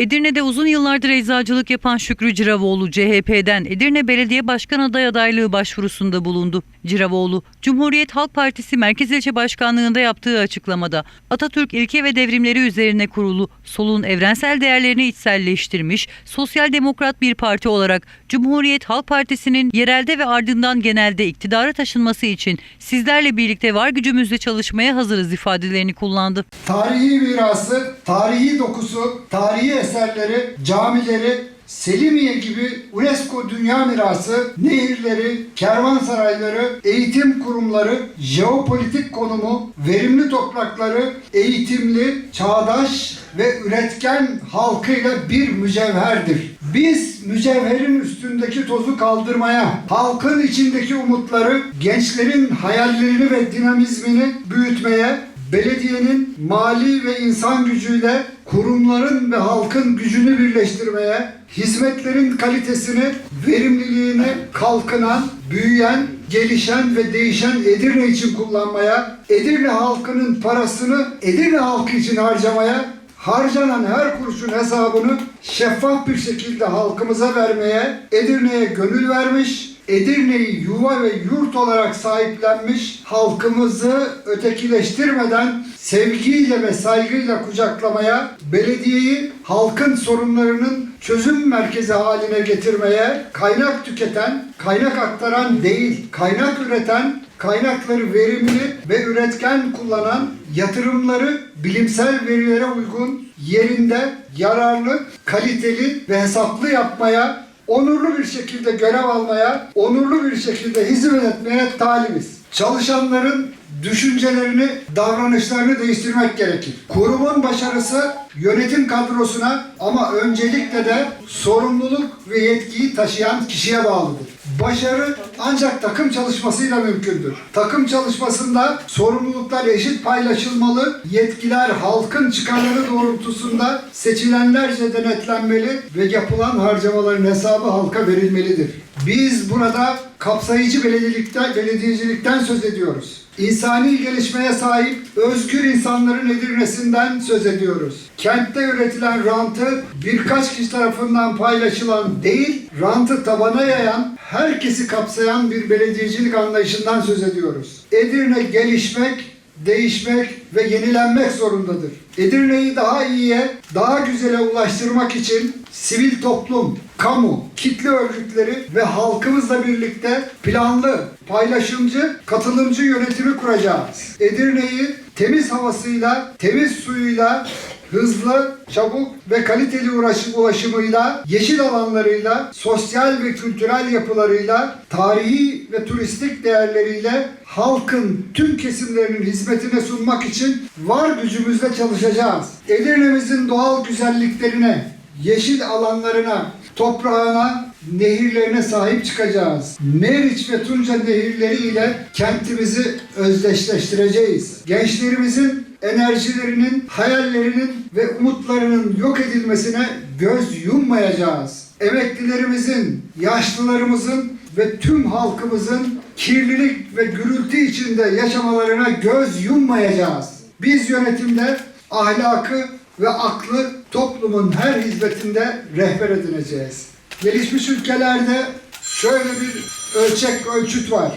Edirne'de uzun yıllardır eczacılık yapan Şükrü Ciravoğlu CHP'den Edirne Belediye Başkan aday adaylığı başvurusunda bulundu. Ciravoğlu, Cumhuriyet Halk Partisi Merkez İlçe Başkanlığı'nda yaptığı açıklamada Atatürk ilke ve devrimleri üzerine kurulu solun evrensel değerlerini içselleştirmiş, sosyal demokrat bir parti olarak Cumhuriyet Halk Partisi'nin yerelde ve ardından genelde iktidara taşınması için sizlerle birlikte var gücümüzle çalışmaya hazırız ifadelerini kullandı. tarihi mirası, tarihi dokusu, tarihi eserleri, camileri, Selimiye gibi UNESCO Dünya Mirası, nehirleri, kervansarayları, eğitim kurumları, jeopolitik konumu, verimli toprakları, eğitimli, çağdaş ve üretken halkıyla bir mücevherdir. Biz mücevherin üstündeki tozu kaldırmaya, halkın içindeki umutları, gençlerin hayallerini ve dinamizmini büyütmeye, belediyenin mali ve insan gücüyle kurumların ve halkın gücünü birleştirmeye, hizmetlerin kalitesini, verimliliğini kalkınan, büyüyen, gelişen ve değişen Edirne için kullanmaya, Edirne halkının parasını Edirne halkı için harcamaya, harcanan her kuruşun hesabını şeffaf bir şekilde halkımıza vermeye, Edirne'ye gönül vermiş, Edirne'yi yuva ve yurt olarak sahiplenmiş halkımızı ötekileştirmeden sevgiyle ve saygıyla kucaklamaya, belediyeyi halkın sorunlarının çözüm merkezi haline getirmeye, kaynak tüketen, kaynak aktaran değil, kaynak üreten, kaynakları verimli ve üretken kullanan, yatırımları bilimsel verilere uygun, yerinde, yararlı, kaliteli ve hesaplı yapmaya, onurlu bir şekilde görev almaya, onurlu bir şekilde hizmet etmeye talibiz. Çalışanların düşüncelerini, davranışlarını değiştirmek gerekir. Kurumun başarısı yönetim kadrosuna ama öncelikle de sorumluluk ve yetkiyi taşıyan kişiye bağlıdır. Başarı ancak takım çalışmasıyla mümkündür. Takım çalışmasında sorumluluklar eşit paylaşılmalı, yetkiler halkın çıkarları doğrultusunda seçilenlerce denetlenmeli ve yapılan harcamaların hesabı halka verilmelidir. Biz burada kapsayıcı belediyelikten, belediyecilikten söz ediyoruz. İnsani gelişmeye sahip özgür insanların Edirne'sinden söz ediyoruz. Kentte üretilen rantı birkaç kişi tarafından paylaşılan değil, rantı tabana yayan, herkesi kapsayan bir belediyecilik anlayışından söz ediyoruz. Edirne gelişmek, değişmek ve yenilenmek zorundadır. Edirne'yi daha iyiye, daha güzele ulaştırmak için sivil toplum, kamu, kitle örgütleri ve halkımızla birlikte planlı, paylaşımcı, katılımcı yönetimi kuracağız. Edirne'yi temiz havasıyla, temiz suyuyla, hızlı, çabuk ve kaliteli uğraşı- ulaşımıyla, yeşil alanlarıyla, sosyal ve kültürel yapılarıyla, tarihi ve turistik değerleriyle halkın tüm kesimlerinin hizmetine sunmak için var gücümüzle çalışacağız. Edirne'mizin doğal güzelliklerine, yeşil alanlarına, toprağına, nehirlerine sahip çıkacağız. Meriç ve Tunca nehirleri ile kentimizi özdeşleştireceğiz. Gençlerimizin enerjilerinin, hayallerinin ve umutlarının yok edilmesine göz yummayacağız. Emeklilerimizin, yaşlılarımızın ve tüm halkımızın kirlilik ve gürültü içinde yaşamalarına göz yummayacağız. Biz yönetimde ahlakı ve aklı toplumun her hizmetinde rehber edineceğiz. Gelişmiş ülkelerde şöyle bir ölçek ölçüt var.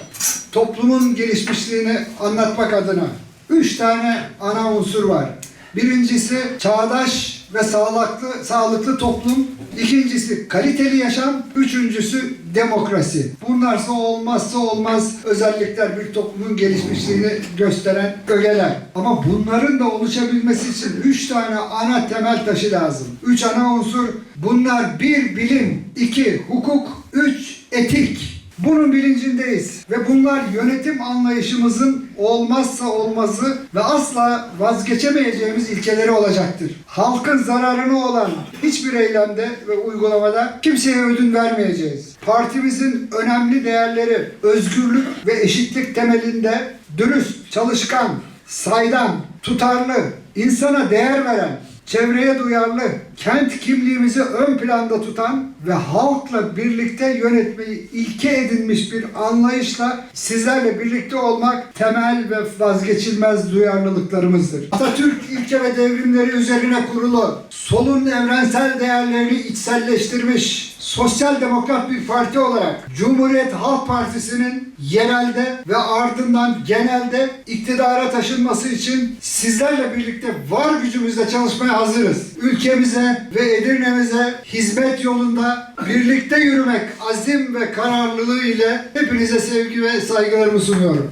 Toplumun gelişmişliğini anlatmak adına. Üç tane ana unsur var. Birincisi çağdaş ve sağlıklı, sağlıklı toplum. İkincisi kaliteli yaşam. Üçüncüsü demokrasi. Bunlarsa olmazsa olmaz özellikler bir toplumun gelişmişliğini gösteren ögeler. Ama bunların da oluşabilmesi için üç tane ana temel taşı lazım. Üç ana unsur. Bunlar bir bilim, iki hukuk, üç etik. Bunun bilincindeyiz ve bunlar yönetim anlayışımızın olmazsa olmazı ve asla vazgeçemeyeceğimiz ilkeleri olacaktır. Halkın zararına olan hiçbir eylemde ve uygulamada kimseye ödün vermeyeceğiz. Partimizin önemli değerleri özgürlük ve eşitlik temelinde dürüst, çalışkan, saydam, tutarlı, insana değer veren, çevreye duyarlı, kent kimliğimizi ön planda tutan ve halkla birlikte yönetmeyi ilke edinmiş bir anlayışla sizlerle birlikte olmak temel ve vazgeçilmez duyarlılıklarımızdır. Atatürk ilke ve devrimleri üzerine kurulu, solun evrensel değerlerini içselleştirmiş, sosyal demokrat bir parti olarak Cumhuriyet Halk Partisi'nin yerelde ve ardından genelde iktidara taşınması için sizlerle birlikte var gücümüzle çalışmaya hazırız. Ülkemize ve Edirne'mize hizmet yolunda birlikte yürümek azim ve kararlılığı ile hepinize sevgi ve saygılarımı sunuyorum.